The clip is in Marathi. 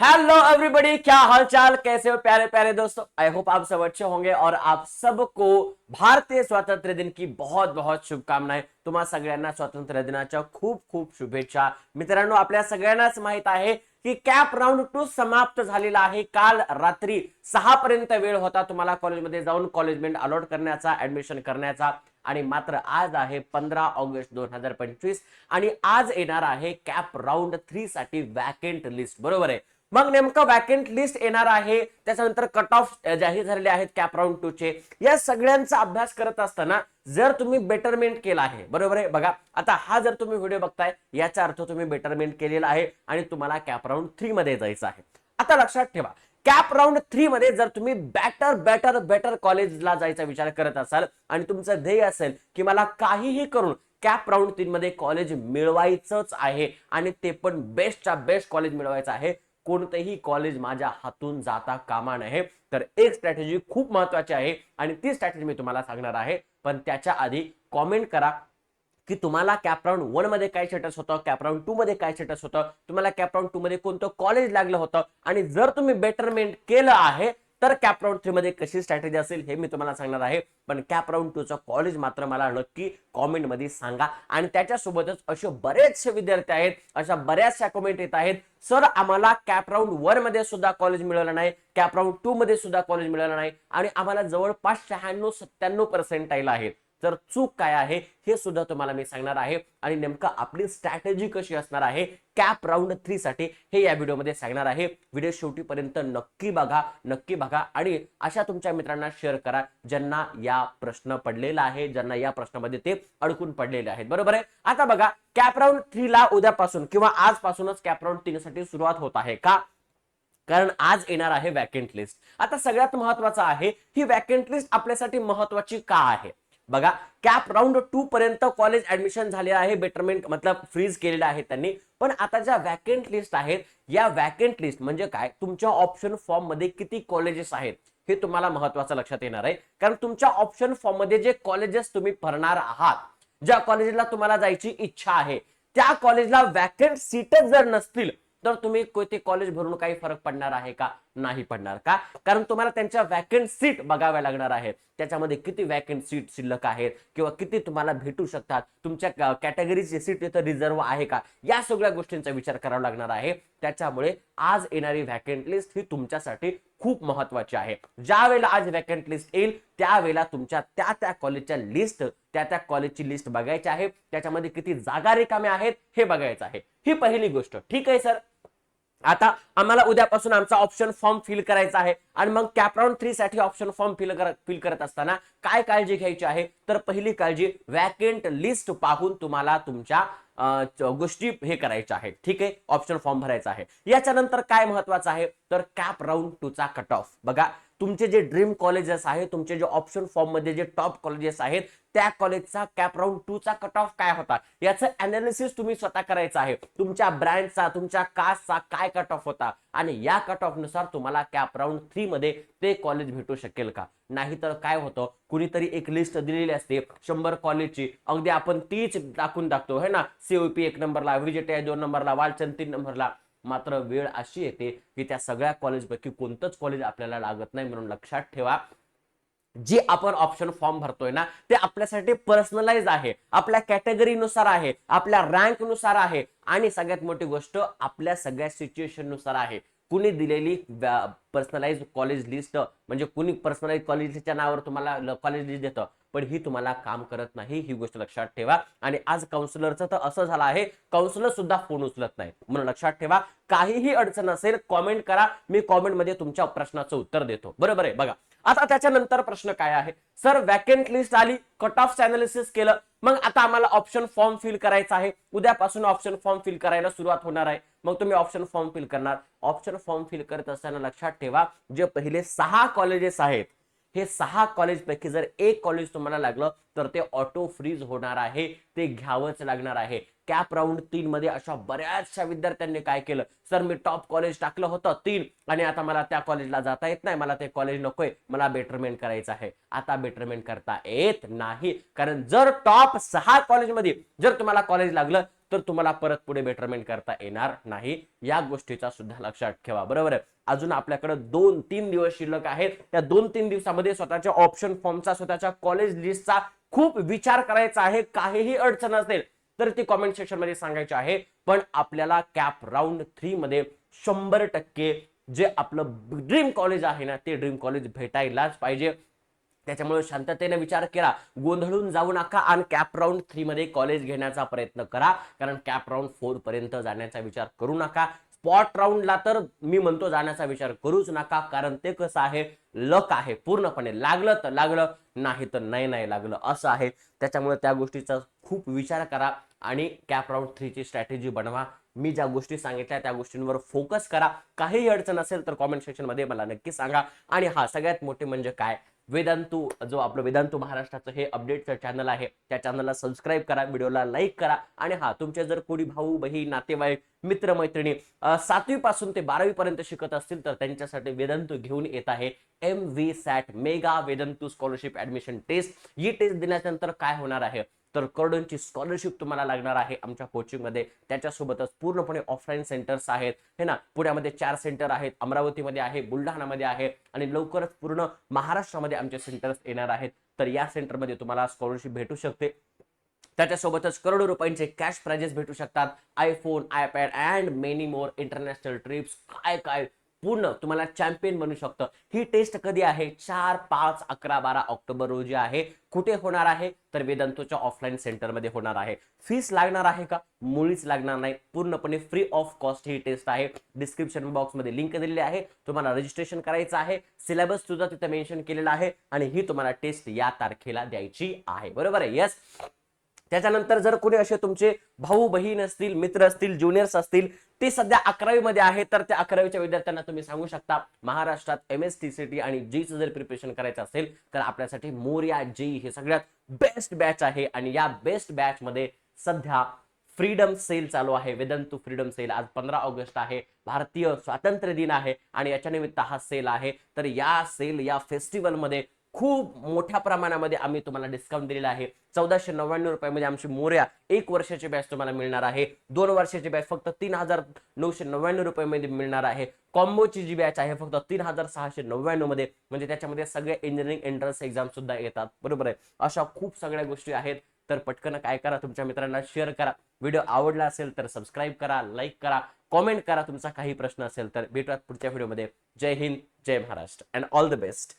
हेलो एवरीबॉडी क्या हालचाल? कैसे हो प्यारे प्यारे दोस्तों? आई होप आप सब अच्छे होंगे और आप सबको भारतीय स्वातंत्र्य दिन की बहुत बहुत शुभकामनाएं। तुम्हा सगळ्यांना स्वातंत्र्य दिनाच्या खूप खूप शुभेच्छा। मित्रांनो आपल्या सगळ्यांनाच माहीत आहे की कॅप राऊंड टू समाप्त झालेला आहे. काल रात्री सहा पर्यंत वेळ होता तुम्हाला कॉलेजमध्ये जाऊन. कॉलेजमेंट अलॉट करण्याचा ऍडमिशन करण्याचा. आणि मात्र आज आहे पंधरा ऑगस्ट दोन हजार पंचवीस. आणि आज येणार आहे कॅप राऊंड थ्री साठी वॅकेंट लिस्ट बरोबर आहे? मग नेमकं वॅकेंट लिस्ट येणार आहे. त्याच्यानंतर कट ऑफ जाहीर झालेले आहेत कॅप राऊंड टू चे. या सगळ्यांचा अभ्यास करत असताना जर तुम्ही बेटरमेंट केला आहे बरोबर आहे? बघा आता हा जर तुम्ही व्हिडिओ बघताय याचा अर्थ तुम्ही बेटरमेंट केलेला आहे आणि तुम्हाला कॅप राऊंड थ्री मध्ये जायचं आहे. आता लक्षात ठेवा कॅप राऊंड थ्री मध्ये जर तुम्ही बॅटर बेटर बेटर कॉलेजला जायचा विचार करत असाल आणि तुमचं ध्येय असेल की मला काहीही करून कॅप राऊंड तीन मध्ये कॉलेज मिळवायचंच आहे आणि ते पण बेस्टच्या बेस्ट कॉलेज मिळवायचं आहे कोणतंही कॉलेज माझ्या हातून जाता कामा नये. तर एक स्ट्रॅटेजी खूप महत्वाची आहे आणि ती स्ट्रॅटेजी मी तुम्हाला सांगणार आहे. पण त्याच्या आधी कॉमेंट करा की तुम्हाला कॅपराऊंड वनमध्ये काय स्टेटस होतं? कॅपराऊंड टू मध्ये काय स्टेटस होतं? तुम्हाला कॅपराऊंड टू मध्ये कोणतं कॉलेज लागलं होतं? आणि जर तुम्ही बेटरमेंट केलं आहे तर कॅप राऊंड थ्री मध्ये कशी स्ट्रॅटेजी असेल हे मी तुम्हाला सांगणार आहे. पण कॅप राऊंड टू चा कॉलेज मात्र मला नक्की कॉमेंटमध्ये सांगा. आणि त्याच्यासोबतच असे बरेचसे विद्यार्थी आहेत अशा बऱ्याचशा कमेंट येत आहेत. सर आम्हाला कॅप राऊंड वनमध्ये सुद्धा कॉलेज मिळालं नाही कॅप राऊंड टू मध्ये सुद्धा कॉलेज मिळालं नाही. आणि आम्हाला जवळपास शहाण्णव सत्त्याण्णव पर्सेंटाईल आहेत तर चूक काय आहे हे सुद्धा तुम्हाला मी सांगणार आहे. आणि नेमकं आपली स्ट्रॅटेजी कशी असणार आहे कॅप राऊंड थ्री साठी हे या व्हिडिओमध्ये सांगणार आहे. व्हिडिओ शेवटीपर्यंत नक्की बघा नक्की बघा. आणि अशा तुमच्या मित्रांना शेअर करा ज्यांना या प्रश्न पडलेला आहे ज्यांना या प्रश्नामध्ये ते अडकून पडलेले आहेत. बरोबर आहे? आता बघा कॅप राऊंड थ्री ला उद्यापासून किंवा आजपासूनच कॅप राऊंड तीन साठी सुरुवात होत आहे का? कारण आज येणार आहे वॅकेंट लिस्ट आता सगळ्यात महत्वाचं आहे ही वॅकेंट लिस्ट आपल्यासाठी महत्वाची का आहे? बघा कॅप राऊंड टू पर्यंत कॉलेज ऍडमिशन झाले आहे बेटरमेंट मतलब फ्रीज केलेलं आहे त्यांनी. पण आता ज्या वॅकेंट लिस्ट आहेत या वॅकेंट लिस्ट म्हणजे काय? तुमच्या ऑप्शन फॉर्ममध्ये किती कॉलेजेस आहेत? हे तुम्हाला महत्वाचं लक्षात येणार आहे. कारण तुमच्या ऑप्शन फॉर्ममध्ये जे कॉलेजेस तुम्ही भरणार आहात ज्या कॉलेजला तुम्हाला जायची इच्छा आहे त्या कॉलेजला वॅकेंट सीटच जर नसतील तर तुम्ही ते कॉलेज भरून काही फरक पडणार आहे का? नाही पडणार. का? कारण तुम्हाला त्यांच्या वॅकंट सीट बघाव्या लागणार आहे त्याच्यामध्ये किती वॅकंट सीट शिल्लक आहेत किंवा किती तुम्हाला भेटू शकतात? तुमच्या कॅटेगरीची सीट इथं रिझर्व आहे का? या सगळ्या गोष्टींचा विचार करावा लागणार आहे. त्याच्यामुळे आज येणारी वॅकंट लिस्ट ही तुमच्यासाठी खूप महत्वाची आहे. ज्या वेळेला आज वॅकंट लिस्ट येईल त्यावेळेला तुमच्या त्या त्या कॉलेजच्या लिस्ट त्या त्या कॉलेजची लिस्ट बघायची आहे. त्याच्यामध्ये किती जागा रिकामे आहेत हे बघायचं आहे. ही पहिली गोष्ट. ठीक आहे सर आता आम्हाला उद्यापासून आमचा ऑप्शन फॉर्म फिल करायचा आहे. आणि मग कॅपराऊंड थ्री साठी ऑप्शन फॉर्म फिल करत फिल करत असताना काय काळजी घ्यायची आहे? तर पहिली काळजी वॅकेंट लिस्ट पाहून तुम्हाला तुमच्या गोष्टी हे करायच्या आहेत. ठीक आहे? ऑप्शन फॉर्म भरायचा आहे. याच्यानंतर काय महत्वाचं आहे? तर कॅप राऊंड टू चा कट ऑफ बघा तुमचे जे ड्रीम कॉलेजेस आहे तुमचे जे ऑप्शन फॉर्ममध्ये जे टॉप कॉलेजेस आहेत त्या कॉलेजचा कॅप राऊंड टू चा कट ऑफ काय होता? याचं अनालिसिस तुम्ही स्वतः करायचं आहे. तुमच्या ब्रँडचा तुमच्या कास्टचा काय कट ऑफ होता? आणि या कट ऑफनुसार तुम्हाला कॅप राऊंड थ्री मध्ये ते कॉलेज भेटू शकेल का? नाहीतर काय होतं? कुणीतरी एक लिस्ट दिलेली असते शंभर कॉलेजची अगदी आपण तीच दाखवून दाखतो है ना? सीओपी एक नंबरला विजेटे दोन नंबरला वालचंद तीन नंबरला मात्र वेळ अशी येते की त्या सगळ्या कॉलेजपैकी कोणतंच कॉलेज आपल्याला लागत नाही म्हणून लक्षात ठेवा. जे आपण ऑप्शन फॉर्म भरतोय ना ते आपल्यासाठी पर्सनलाइज आहे. आपल्या कॅटेगरीनुसार आहे आपल्या रँकनुसार आहे आणि सगळ्यात मोठी गोष्ट आपल्या सगळ्या सिच्युएशननुसार आहे. कुणी दिलेली पर्सनलाइज कॉलेज लिस्ट म्हणजे कुणी पर्सनलाइज कॉलेजच्या नावावर तुम्हाला कॉलेज लिस्ट देतं. पण ही तुम्हाला काम करत नाही ही गोष्ट लक्षात ठेवा. आणि आज काउन्सिलरचं तर असं झालं आहे काउन्सिलर सुद्धा फोन उचलत नाही. म्हणून लक्षात ठेवा काहीही अडचण असेल कॉमेंट करा. मी कॉमेंटमध्ये तुमच्या प्रश्नाचं उत्तर देतो. बरोबर आहे? बघा आता त्याच्यानंतर प्रश्न काय आहे? सर वॅकेंट लिस्ट आली कट ऑफ अनालिसिस केलं. मग आता आम्हाला ऑप्शन फॉर्म फिल करायचा आहे. उद्यापासून ऑप्शन फॉर्म फिल करायला सुरुवात होणार आहे. मग तुम्ही ऑप्शन फॉर्म फिल करणार. ऑप्शन फॉर्म फिल करत असताना लक्षात ठेवा जे पहिले सहा कॉलेजेस आहेत हे सहा कॉलेज पैकी जर एक कॉलेज तुम्हाला लागलं तर ते ऑटो फ्रीज होणार आहे ते घ्यावंच लागणार आहे. कॅप राऊंड तीन मध्ये अशा बऱ्याचशा विद्यार्थ्यांनी काय केलं? सर मी टॉप कॉलेज टाकलं होतं तीन आणि आता मला त्या कॉलेजला जाता येत नाही मला ते कॉलेज नकोय मला बेटरमेंट करायचं आहे. आता बेटरमेंट करता येत नाही कारण जर टॉप सहा कॉलेजमध्ये जर तुम्हाला कॉलेज लागलं तर तुम्हाला परत पुढे बेटरमेंट करता येणार नाही. या गोष्टीचा सुद्धा लक्षात ठेवा. बरोबर आहे? अजून आपल्याकडे दोन तीन दिवस शिल्लक आहेत. त्या दोन तीन दिवसामध्ये स्वतःच्या ऑप्शन फॉर्मचा स्वतःच्या कॉलेज लिस्टचा खूप विचार करायचा आहे. काहीही अडचण असेल तर ती कॉमेंट सेक्शनमध्ये सांगायची आहे. पण आपल्याला कॅप राऊंड थ्री मध्ये शंभर टक्के जे आपलं ड्रीम कॉलेज आहे ना ते ड्रीम कॉलेज भेटायलाच पाहिजे. त्याच्यामुळे शांततेने विचार केला. गोंधळून जाऊ नका आणि कॅप राऊंड थ्री मध्ये कॉलेज घेण्याचा प्रयत्न करा. कारण कॅप राऊंड फोर पर्यंत जाण्याचा विचार करू नका. स्पॉट राऊंडला तर मी म्हणतो जाण्याचा विचार करूच नका. कारण ते कसं आहे? लक आहे. पूर्णपणे लागलं तर लागलं नाही तर नाही नाही लागलं. असं आहे. त्याच्यामुळे त्या गोष्टीचा खूप विचार करा आणि कॅप राऊंड थ्रीची स्ट्रॅटेजी बनवा. मी ज्या गोष्टी सांगितल्या त्या गोष्टींवर फोकस करा. काही अडचण असेल तर कॉमेंट सेक्शनमध्ये मला नक्की सांगा. आणि हा सगळ्यात मोठे म्हणजे काय? वेदांतू जो आपलं वेदांतू महाराष्ट्राचं हे अपडेटचं चॅनल आहे त्या चॅनलला सबस्क्राईब करा व्हिडिओला लाईक करा आणि हा तुमचे जर कोणी भाऊ बहीण नातेवाईक मित्रमैत्रिणी सातवीपासून सातवी पासून ते बारावी पर्यंत शिकत असतील तर त्यांच्यासाठी वेदंतू घेऊन येत आहे M V SAT mega Vedantu scholarship admission test ही टेस्ट दिल्यानंतर काय होणार आहे? तर करोडोंची स्कॉलरशिप तुम्हाला लागणार आहे आमच्या कोचिंगमध्ये त्याच्यासोबतच पूर्णपणे ऑफलाईन सेंटर्स आहेत. हे ना? पुण्यामध्ये चार सेंटर आहेत. अमरावतीमध्ये आहे बुलढाणामध्ये आहे आणि लवकरच पूर्ण महाराष्ट्रामध्ये आमचे सेंटर्स येणार आहेत. तर या सेंटरमध्ये तुम्हाला स्कॉलरशिप भेटू शकते. त्याच्यासोबतच करोडो रुपयांचे कॅश प्राइजेस भेटू शकतात. IPhone iPad and many more international trips काय काय? पूर्ण तुम्हाला चॅम्पियन बनू शकतं. ही टेस्ट कधी आहे? चार पाच अकरा बारा ऑक्टोबर रोजी आहे. कुठे होणार आहे? तर वेदांतोच्या ऑफलाईन सेंटरमध्ये होणार आहे. फीस लागणार आहे का? मुळीच लागणार नाही. पूर्णपणे फ्री ऑफ कॉस्ट ही टेस्ट आहे. डिस्क्रिप्शन बॉक्समध्ये लिंक दिलेली आहे. तुम्हाला रजिस्ट्रेशन करायचं आहे. सिलेबस सुद्धा तिथे मेन्शन केलेला आहे. आणि ही तुम्हाला टेस्ट या तारखेला द्यायची आहे. बरोबर आहे? यस त्याच्यानंतर जर कोणी असे तुमचे भाऊ बहीण असतील मित्र असतील ज्युनियर्स असतील ते सध्या अकरावी मध्ये आहे तर त्या अकरावीच्या विद्यार्थ्यांना तुम्ही सांगू शकता महाराष्ट्रात M S T C T आणि जीचं जर प्रिपरेशन करायचं असेल तर आपल्यासाठी मोर्या जी हे सगळ्यात बेस्ट बॅच आहे. आणि या बेस्ट बॅच मध्ये सध्या फ्रीडम सेल चालू आहे. वेदंतू फ्रीडम सेल आज पंधरा ऑगस्ट आहे. भारतीय स्वातंत्र्य दिन आहे. आणि याच्या निमित्त हा सेल आहे. तर या सेल या फेस्टिवलमध्ये खूप मोठ्या प्रमाणामध्ये आम्ही तुम्हाला डिस्काउंट दिलेला आहे. चौदाशे नव्याण्णव रुपयामध्ये आमची मोर्या एक वर्षाची बॅच तुम्हाला मिळणार आहे. दोन वर्षाची बॅच फक्त तीन हजार नऊशे नव्याण्णव रुपयामध्ये मिळणार आहे. कॉम्बोची जी बॅच आहे फक्त तीन हजार सहाशे नव्याण्णवमध्ये म्हणजे त्याच्यामध्ये सगळे इंजिनिअरिंग एंट्रन्स एक्झाम सुद्धा येतात. बरोबर आहे? अशा खूप सगळ्या गोष्टी आहेत. तर पटकन काय करा तुमच्या मित्रांना शेअर करा. व्हिडिओ आवडला असेल तर सबस्क्राईब करा लाईक करा कॉमेंट करा तुमचा काही प्रश्न असेल तर. भेटूयात पुढच्या व्हिडिओमध्ये जय हिंद जय Maharashtra. And all the best